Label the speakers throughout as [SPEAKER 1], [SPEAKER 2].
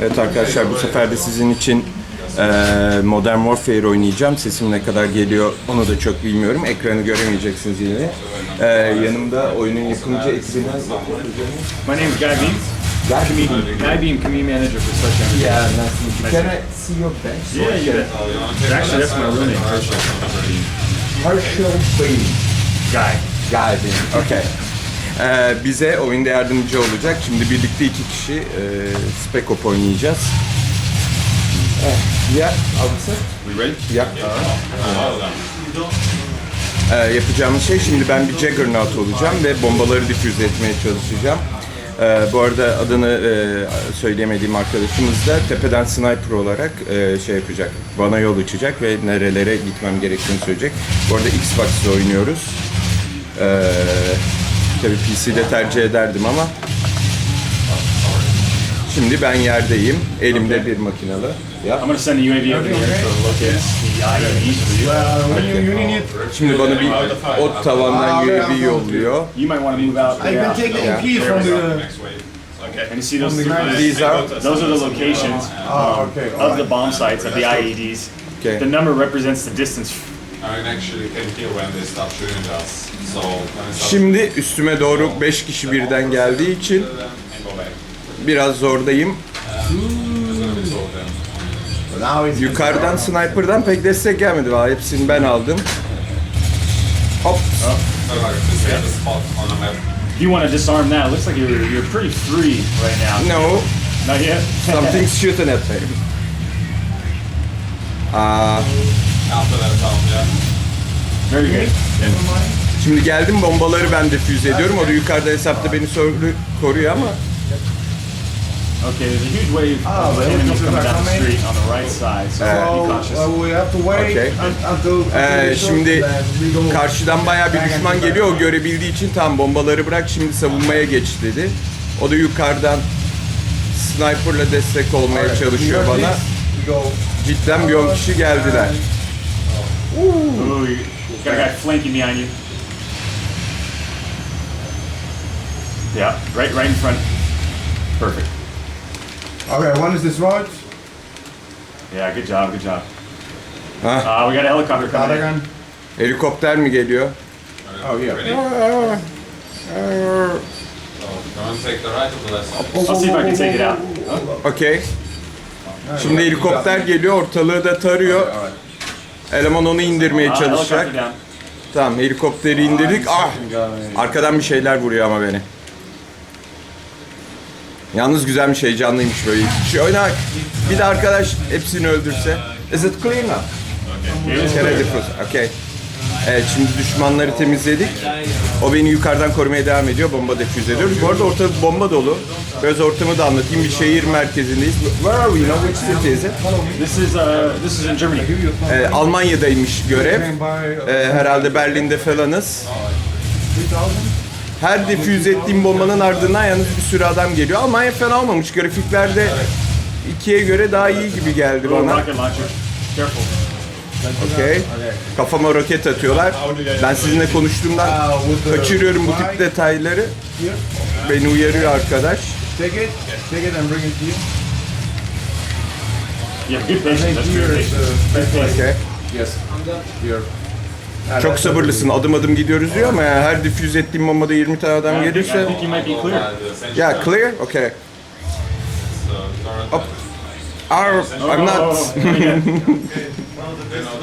[SPEAKER 1] Evet arkadaşlar bu sefer de sizin için eee, Modern Warfare oynayacağım. Sesim ne kadar geliyor onu da çok bilmiyorum. Ekranı göremeyeceksiniz yine. Eee, yanımda oyunun yapımcı ekibinden
[SPEAKER 2] My name is Guy Beams. Comedian. Guy Beam, community manager for Such Entertainment.
[SPEAKER 1] Yeah, nice to meet you. Can I see your badge?
[SPEAKER 2] Yeah, you bet. Actually, that's my name, Herschel.
[SPEAKER 1] Herschel Bey.
[SPEAKER 2] Guy.
[SPEAKER 1] Geldin. Okay. Ee, bize oyunda yardımcı olacak. Şimdi birlikte iki kişi e, Spec Op oynayacağız. Ya, alırsa?
[SPEAKER 2] We ready?
[SPEAKER 1] Ya. Ee, yapacağımız şey şimdi ben bir Juggernaut olacağım ve bombaları difüze etmeye çalışacağım. Ee, bu arada adını e, söyleyemediğim arkadaşımız da tepeden sniper olarak e, şey yapacak, bana yol açacak ve nerelere gitmem gerektiğini söyleyecek. Bu arada Xbox'ta oynuyoruz. Ee, tabii PC'de tercih ederdim ama şimdi ben yerdeyim. Elimde bir makinalı. Ya.
[SPEAKER 2] I'm gonna send a UAV over here to locate the IEDs for you.
[SPEAKER 1] Şimdi bana bir ot tavandan UAV yolluyor.
[SPEAKER 2] You might want to move out.
[SPEAKER 3] I can
[SPEAKER 2] Yeah.
[SPEAKER 3] take the
[SPEAKER 1] Yeah.
[SPEAKER 3] keys from the.
[SPEAKER 2] And you see those?
[SPEAKER 1] These are
[SPEAKER 2] Those are the locations
[SPEAKER 3] Oh, okay.
[SPEAKER 2] of the bomb sites of the IEDs.
[SPEAKER 1] Okay.
[SPEAKER 2] The number represents the distance.
[SPEAKER 4] I actually, can hear when they stop shooting at us.
[SPEAKER 1] Şimdi üstüme doğru 5 kişi birden geldiği için biraz zordayım. Yukarıdan sniper'dan pek destek gelmedi. Valla hepsini ben aldım. Hop.
[SPEAKER 2] You want to disarm that, looks like you're you're pretty free right now.
[SPEAKER 1] No.
[SPEAKER 2] Not yet.
[SPEAKER 1] Something's shooting at me. Aa,
[SPEAKER 4] After that sound, yeah.
[SPEAKER 1] Şimdi geldim bombaları ben defüze ediyorum. O da yukarıda hesapta beni soru- koruyor ama
[SPEAKER 2] Okay, there's a huge wave
[SPEAKER 3] Ah,
[SPEAKER 2] of enemies coming down the street on the right side, so
[SPEAKER 1] Uh,
[SPEAKER 2] be
[SPEAKER 3] So
[SPEAKER 2] cautious.
[SPEAKER 3] uh, we have to wait
[SPEAKER 1] Okay.
[SPEAKER 3] un- until.
[SPEAKER 1] Ee, şimdi karşıdan bayağı bir düşman geliyor. O görebildiği için tam bombaları bırak şimdi savunmaya geç dedi. O da yukarıdan sniperla destek olmaya çalışıyor bana. Cidden bir 10 kişi geldiler.
[SPEAKER 2] Ooh, you got a guy flanking behind you. Yeah, right, right in front. Perfect.
[SPEAKER 3] Okay, one is this right.
[SPEAKER 2] Yeah, good job, good job.
[SPEAKER 1] Ha,
[SPEAKER 2] Uh, we got a helicopter coming in.
[SPEAKER 3] gun.
[SPEAKER 1] helikopter mi geliyor?
[SPEAKER 3] Oh yeah.
[SPEAKER 4] Want to take the right or the left?
[SPEAKER 2] I'll see if I can take it out.
[SPEAKER 1] Okey. Şimdi helikopter geliyor, ortalığı da tarıyor. Eleman onu indirmeye
[SPEAKER 2] Uh,
[SPEAKER 1] çalışacak.
[SPEAKER 2] down.
[SPEAKER 1] Tamam, helikopteri indirdik. Ah! Arkadan bir şeyler vuruyor ama beni. Yalnız güzelmiş, heyecanlıymış böyle iki kişi. Oyna. Bir de arkadaş hepsini öldürse. Is it clear now?
[SPEAKER 2] Okay?
[SPEAKER 1] Okay. Evet şimdi düşmanları temizledik. O beni yukarıdan korumaya devam ediyor. Bomba defüze ediyoruz. Bu arada ortalık bomba dolu. Biraz ortamı da anlatayım. Bir şehir merkezindeyiz. Where are we? Know which city is it?
[SPEAKER 2] This is uh, this is in Germany.
[SPEAKER 1] Ee, Almanya'daymış görev. Ee, herhalde Berlin'de falanız.
[SPEAKER 3] 3000.
[SPEAKER 1] Her defüze ettiğim bombanın ardından yalnız bir sürü adam geliyor. Almanya fena olmamış. Grafiklerde ikiye göre daha iyi gibi geldi bana. Okey. Kafama roket atıyorlar. Ben sizinle konuştuğumdan kaçırıyorum bu tip detayları. Beni uyarıyor arkadaş.
[SPEAKER 3] Take it. Take it and bring it to you.
[SPEAKER 2] Good patience. That's good patience.
[SPEAKER 1] Okey.
[SPEAKER 3] Yes. Here. Ah,
[SPEAKER 1] Çok sabırlısın. Adım adım gidiyoruz diyor ama yani her difüze ettiğim bombada 20 tane adam gelirse...
[SPEAKER 2] think you might be clear.
[SPEAKER 1] Yeah, clear? Okay. Up. Arr, I'm
[SPEAKER 2] Oh,
[SPEAKER 1] not.
[SPEAKER 2] yeah.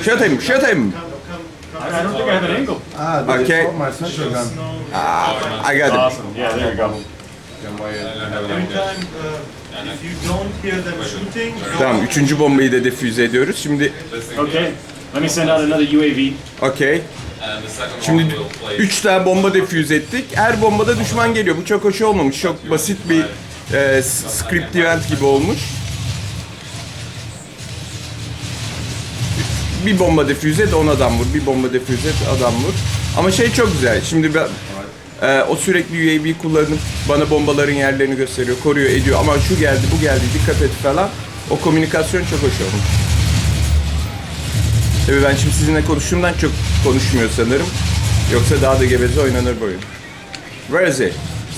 [SPEAKER 1] Shoot him, shoot him.
[SPEAKER 2] I don't think I have an angle.
[SPEAKER 3] Ah,
[SPEAKER 1] Okay.
[SPEAKER 3] my central gun.
[SPEAKER 1] I got him.
[SPEAKER 2] Awesome. Yeah, there you go.
[SPEAKER 5] Every time, uh, if you don't hear them shooting,
[SPEAKER 1] Tamam, üçüncü bombayı da defüze ediyoruz. Şimdi,
[SPEAKER 2] Okay. Let me send out another UAV.
[SPEAKER 4] second
[SPEAKER 1] Şimdi. 3 tane bomba defüze ettik. Her bombada düşman geliyor. Bu çok hoş olmamış. Çok basit bir e, script event gibi olmuş. Bir bomba defüze et 10 adam vur. Bir bomba defüze et adam vur. Ama şey çok güzel. Şimdi ben e, o sürekli UAV kullanıp bana bombaların yerlerini gösteriyor, koruyor, ediyor. Ama şu geldi, bu geldi, dikkat et falan. O komünikasyon çok hoş olmuş. Tabii ben şimdi sizinle konuştuğumdan çok konuşmuyor sanırım. Yoksa daha da geveze oynanır bu oyun. Where is he?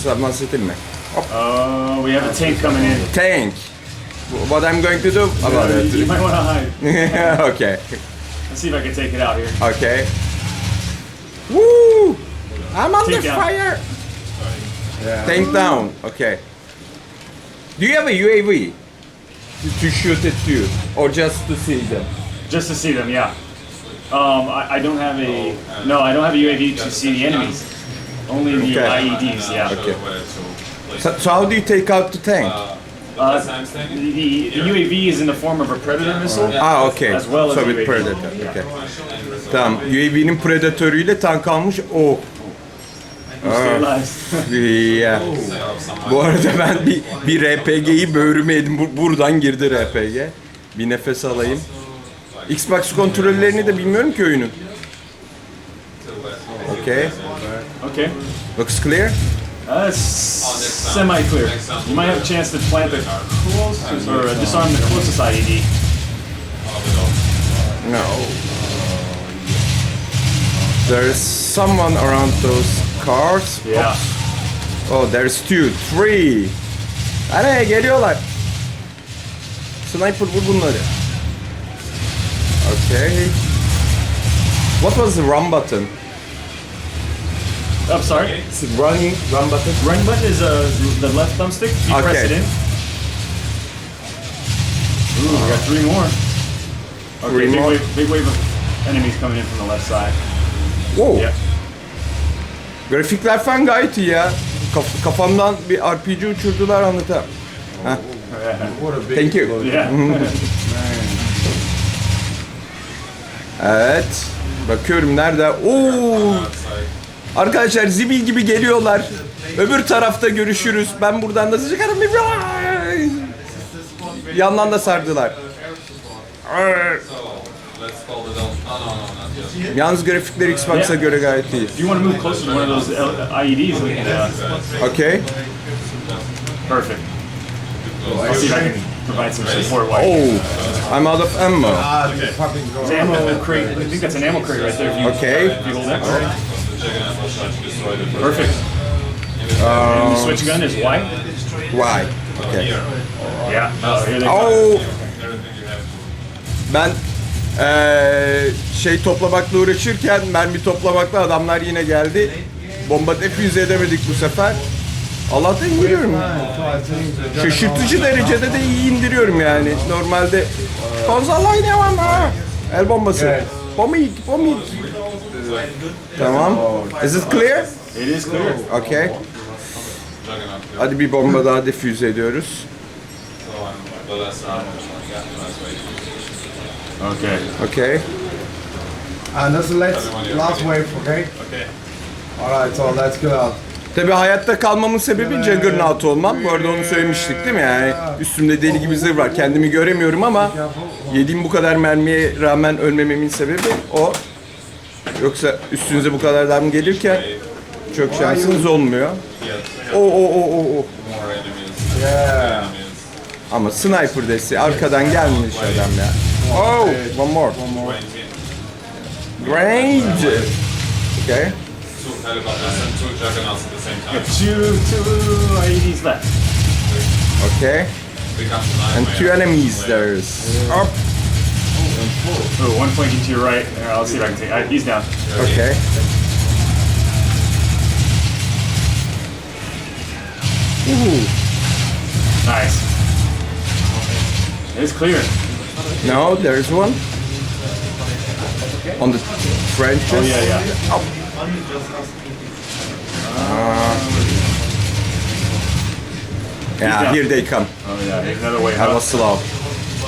[SPEAKER 1] Someone setting me.
[SPEAKER 2] Uh, we have a tank coming in.
[SPEAKER 1] Tank. what I'm going to do about
[SPEAKER 2] You, you
[SPEAKER 1] it.
[SPEAKER 2] might want to hide.
[SPEAKER 1] okay.
[SPEAKER 2] Let's see if I can take it out here.
[SPEAKER 1] Okay. Woo! I'm on
[SPEAKER 2] Take
[SPEAKER 1] the
[SPEAKER 2] down.
[SPEAKER 1] fire.
[SPEAKER 3] Yeah.
[SPEAKER 1] Tank down. Okay. Do you have a UAV to, to shoot at you, or just to see them?
[SPEAKER 2] Just to see them, yeah. Um, I, I don't have a no. I don't have a UAV to see the enemies. Only the
[SPEAKER 1] Okay.
[SPEAKER 2] IEDs, yeah.
[SPEAKER 1] Okay. So, so how do you take out the tank?
[SPEAKER 4] the
[SPEAKER 2] Uh,
[SPEAKER 4] science
[SPEAKER 2] The, the, UAV is in the form of a Predator missile.
[SPEAKER 1] Ah, okay.
[SPEAKER 2] As well as
[SPEAKER 1] so
[SPEAKER 2] UAV.
[SPEAKER 1] with Predator. Okay. Tamam. UAV'nin Predatörüyle tank almış. O.
[SPEAKER 2] Stay alive.
[SPEAKER 1] Yeah. Bu arada ben bir, bir RPG'yi böğrüme. Bu- Buradan girdi RPG. Bir nefes alayım. Xbox kontrollerini de bilmiyorum ki oyunun. Okay.
[SPEAKER 2] Okay.
[SPEAKER 1] Looks clear.
[SPEAKER 2] Uh, it's semi-clear. You might have a chance to plant the closest or uh, disarm the closest IED.
[SPEAKER 1] No. There's someone around those cars.
[SPEAKER 2] Yeah.
[SPEAKER 1] Oh, there's two, three. Nereye geliyorlar? Sniper vur bunları. Okay. What was the run button?
[SPEAKER 2] I'm sorry.
[SPEAKER 1] It's running run button.
[SPEAKER 2] Run button is uh, the left thumbstick. You press it in. Ooh, we got three more. Okay,
[SPEAKER 1] Three
[SPEAKER 2] big
[SPEAKER 1] more.
[SPEAKER 2] wave, big wave of enemies coming in from the left side.
[SPEAKER 1] Whoa.
[SPEAKER 2] Yep.
[SPEAKER 1] Grafikler falan gayet iyi ya. Kaf- kafamdan bir RPG uçurdular anlatamam.
[SPEAKER 3] What a big
[SPEAKER 1] Thank you.
[SPEAKER 2] Yeah.
[SPEAKER 1] Evet. Bakıyorum nerede? Oo. Arkadaşlar zibil gibi geliyorlar. Öbür tarafta görüşürüz. Ben buradan nasıl çıkarım? Yandan da sardılar. Yalnız grafikler Xbox'a göre gayet iyi.
[SPEAKER 2] If you want to move closer to one of those L- IEDs, we can, uh,
[SPEAKER 1] Okay.
[SPEAKER 2] perfect. I'll see if I can provide some support.
[SPEAKER 1] Oh, I'm out of ammo.
[SPEAKER 3] Ah, fucking
[SPEAKER 2] It's ammo crate. I think that's an ammo crate right there. If you,
[SPEAKER 1] Okay.
[SPEAKER 2] If you hold.
[SPEAKER 4] Destroyed it.
[SPEAKER 2] Perfect. and the switch gun is white.
[SPEAKER 1] Why? Okay.
[SPEAKER 2] Yeah. Oh.
[SPEAKER 1] Oh, ben eee, şey toplamakla uğraşırken mermi toplamakla adamlar yine geldi. Bomba defüze edemedik bu sefer. Allah'tan indiriyorum. Şaşırtıcı derecede de iyi indiriyorum yani. Normalde konsolla oynayamam ha. El bombası. Pomik, pomik. Tamam. Is it clear?
[SPEAKER 2] It is clear.
[SPEAKER 1] Okay. Hadi bir bomba daha defüze ediyoruz.
[SPEAKER 2] Okay.
[SPEAKER 1] Okay.
[SPEAKER 3] And that's the last, last wave, okay?
[SPEAKER 2] Okay.
[SPEAKER 3] Alright, so let's go out.
[SPEAKER 1] Tabii hayatta kalmamın sebebi Juggernaut olmam. Bu arada onu söylemiştik değil mi? Yani üstümde deli gibi zırh var. Kendimi göremiyorum ama yediğim bu kadar mermiye rağmen ölmememin sebebi o. Yoksa üstünüze bu kadar adam gelirken çok şansınız olmuyor. O o o o o.
[SPEAKER 3] Yeah.
[SPEAKER 1] Ama sniper desi arkadan gelmiş adam ya. Oh, one more.
[SPEAKER 4] Range in.
[SPEAKER 1] Range. Okay.
[SPEAKER 4] Two helicopters and two juggernauts at the same time.
[SPEAKER 2] Two, two IEDs left.
[SPEAKER 1] Okay. And two enemies there's. Up.
[SPEAKER 2] Oh, one flanking to your right. Here, I'll see if I can take. Uh, he's down.
[SPEAKER 1] Okay. Ooh.
[SPEAKER 2] Nice. It's clear.
[SPEAKER 1] No, there's one. On the trenches.
[SPEAKER 2] Oh yeah, yeah.
[SPEAKER 1] Yeah, here they come.
[SPEAKER 2] Oh yeah. Out.
[SPEAKER 1] was slow.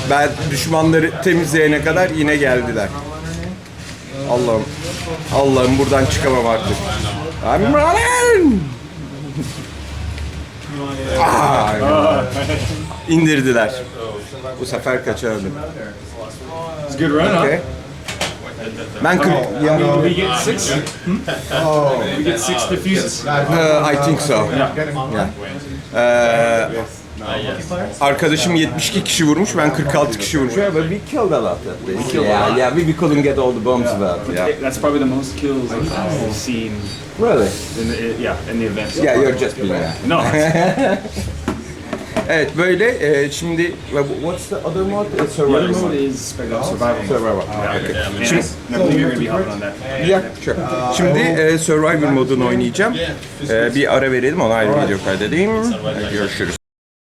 [SPEAKER 1] Ben düşmanları temizleyene kadar yine geldiler. Allah'ım. Allah'ım buradan çıkamam artık. I'm running. ah, indirdiler. Bu sefer kaçırdım.
[SPEAKER 2] It's a good run, huh?
[SPEAKER 1] Okay. Ben 40,
[SPEAKER 2] I mean, we get six.
[SPEAKER 3] Oh,
[SPEAKER 2] We get six diffuses.
[SPEAKER 1] Uh, I think so.
[SPEAKER 2] Yeah.
[SPEAKER 1] Yeah. Ee, arkadaşım 72 kişi vurmuş, ben 46 kişi vurmuş. Yeah, but we killed a lot at least. Yeah, yeah, we, we couldn't get all the bombs about. Yeah.
[SPEAKER 2] That's probably the most kills I've seen
[SPEAKER 1] Really?
[SPEAKER 2] in the yeah in the event.
[SPEAKER 1] Yeah, you're just being.
[SPEAKER 2] No.
[SPEAKER 1] Evet böyle e, şimdi what's the other mode? Uh,
[SPEAKER 2] The other
[SPEAKER 1] survival
[SPEAKER 2] mode is survival.
[SPEAKER 1] Survival.
[SPEAKER 2] Yeah,
[SPEAKER 1] Okay.
[SPEAKER 2] And
[SPEAKER 1] Şimdi,
[SPEAKER 2] I believe you're gonna be helping on that.
[SPEAKER 1] yeah, sure. Şimdi e, survival modunu oynayacağım. E, bir ara verelim ona ayrı video kaydedeyim. Görüşürüz.